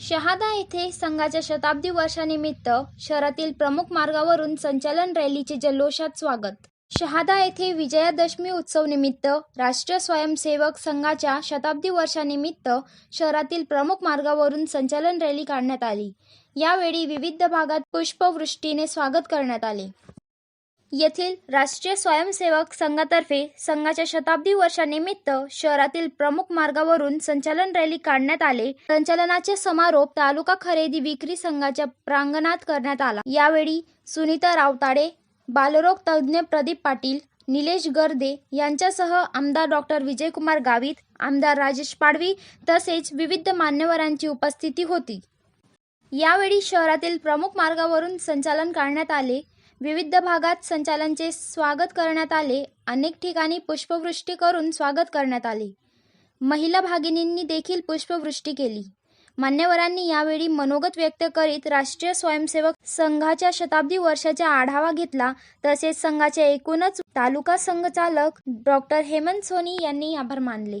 शहादा येथे संघाच्या शताब्दी वर्षानिमित्त शहरातील प्रमुख मार्गावरून संचलन रॅलीचे जल्लोषात स्वागत. शहादा येथे विजयादशमी उत्सव निमित्त राष्ट्रीय स्वयंसेवक संघाच्या शताब्दी वर्षानिमित्त शहरातील प्रमुख मार्गावरून संचलन रॅली काढण्यात आली. यावेळी विविध भागात पुष्पवृष्टीने स्वागत करण्यात आले. येथील राष्ट्रीय स्वयंसेवक संघातर्फे संघाच्या शताब्दी वर्षानिमित्त शहरातील प्रमुख मार्गावरून संचालन रॅली काढण्यात आले. संचलनाचे समारोप तालुका खरेदी विक्री संघाच्या प्रांगणात करण्यात आला. यावेळी सुनीता रावताडे बालरोग तज्ज्ञ प्रदीप पाटील निलेश गर्दे यांच्यासह आमदार डॉक्टर विजयकुमार गावित आमदार राजेश पाडवी तसेच विविध मान्यवरांची उपस्थिती होती. यावेळी शहरातील प्रमुख मार्गावरून संचालन करण्यात आले. विविध भागात संचालनचे स्वागत करण्यात आले. अनेक ठिकाणी पुष्पवृष्टी करून स्वागत करण्यात आले. महिला भागिनींनी देखील पुष्पवृष्टी केली. मान्यवरांनी यावेळी मनोगत व्यक्त करीत राष्ट्रीय स्वयंसेवक संघाच्या शताब्दी वर्षाचा आढावा घेतला. तसेच संघाचे एकूणच तालुका संघचालक डॉक्टर हेमंत सोनी यांनी आभार मानले.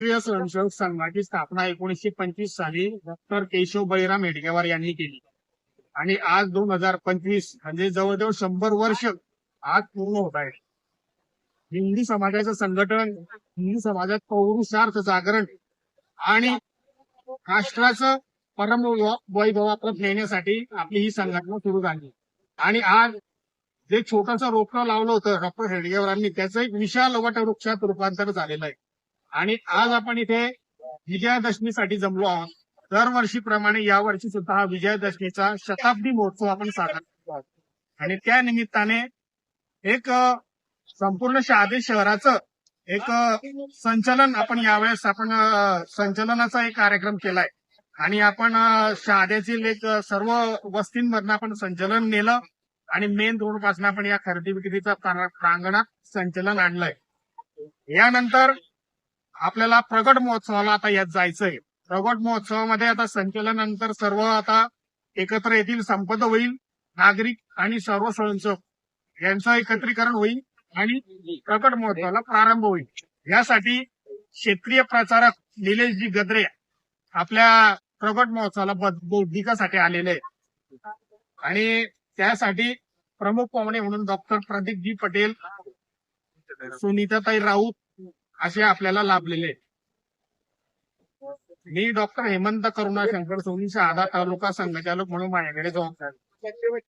राष्ट्रीय स्वयंसेवक संघाची स्थापना एकोणीसशे पंचवीस साली डॉक्टर केशव बळीराम हेडगेवार यांनी केली. आणि आज दोन हजार पंचवीस म्हणजे जवळजवळ शंभर वर्ष आज पूर्ण होत आहे. हिंदी समाजाचं संघटन हिंदी समाजात पौरुषार्थ जागरण आणि राष्ट्राचं परम वैभवाप्रत नेण्यासाठी आपली ही संघटना सुरू झाली. आणि आज जे छोटस रोपण लावलं होतं डॉक्टर हेडगेवरांनी त्याचं एक विशाल वटवृक्षात रूपांतर झालेलं आहे. आणि आज आपण इथे विजयादशमीसाठी जमलो आहोत. दरवर्षीप्रमाणे यावर्षी सुद्धा हा विजयादशमीचा शताब्दी महोत्सव आपण साजरा करतो आहोत. आणि त्या निमित्ताने एक संपूर्ण शहादे शहराचं एक संचलन आपण यावेळेस आपण संचलनाचा एक कार्यक्रम केलाय. आणि आपण शहाद्यातील एक सर्व वस्तींमधनं आपण संचलन नेलं आणि मेन रोडपासून आपण या खरेदी विक्रीचा प्रांगणात संचलन आणलंय. यानंतर आपल्याला प्रगट महोत्सवाला आता यात जायचंय. प्रगट महोत्सवामध्ये आता संचलनानंतर सर्व आता एकत्र येतील संपद होईल नागरिक आणि सर्व स्वयंसेवक यांचं एकत्रीकरण होईल आणि प्रकट महोत्सवाला प्रारंभ होईल. यासाठी क्षेत्रीय प्रचारक निलेशजी गद्रे आपल्या प्रगट महोत्सवाला बद- बौद्धिकासाठी आलेले आहेत. आणि त्यासाठी प्रमुख पाहुणे म्हणून डॉक्टर प्रदीपजी पटेल सुनीताताई राऊत असे आपल्याला लाभलेले आहेत. मी डॉक्टर हेमंत करुणा शंकर सोनी शहादा तालुका संघचालक म्हणून माझ्याकडे जबाबदारी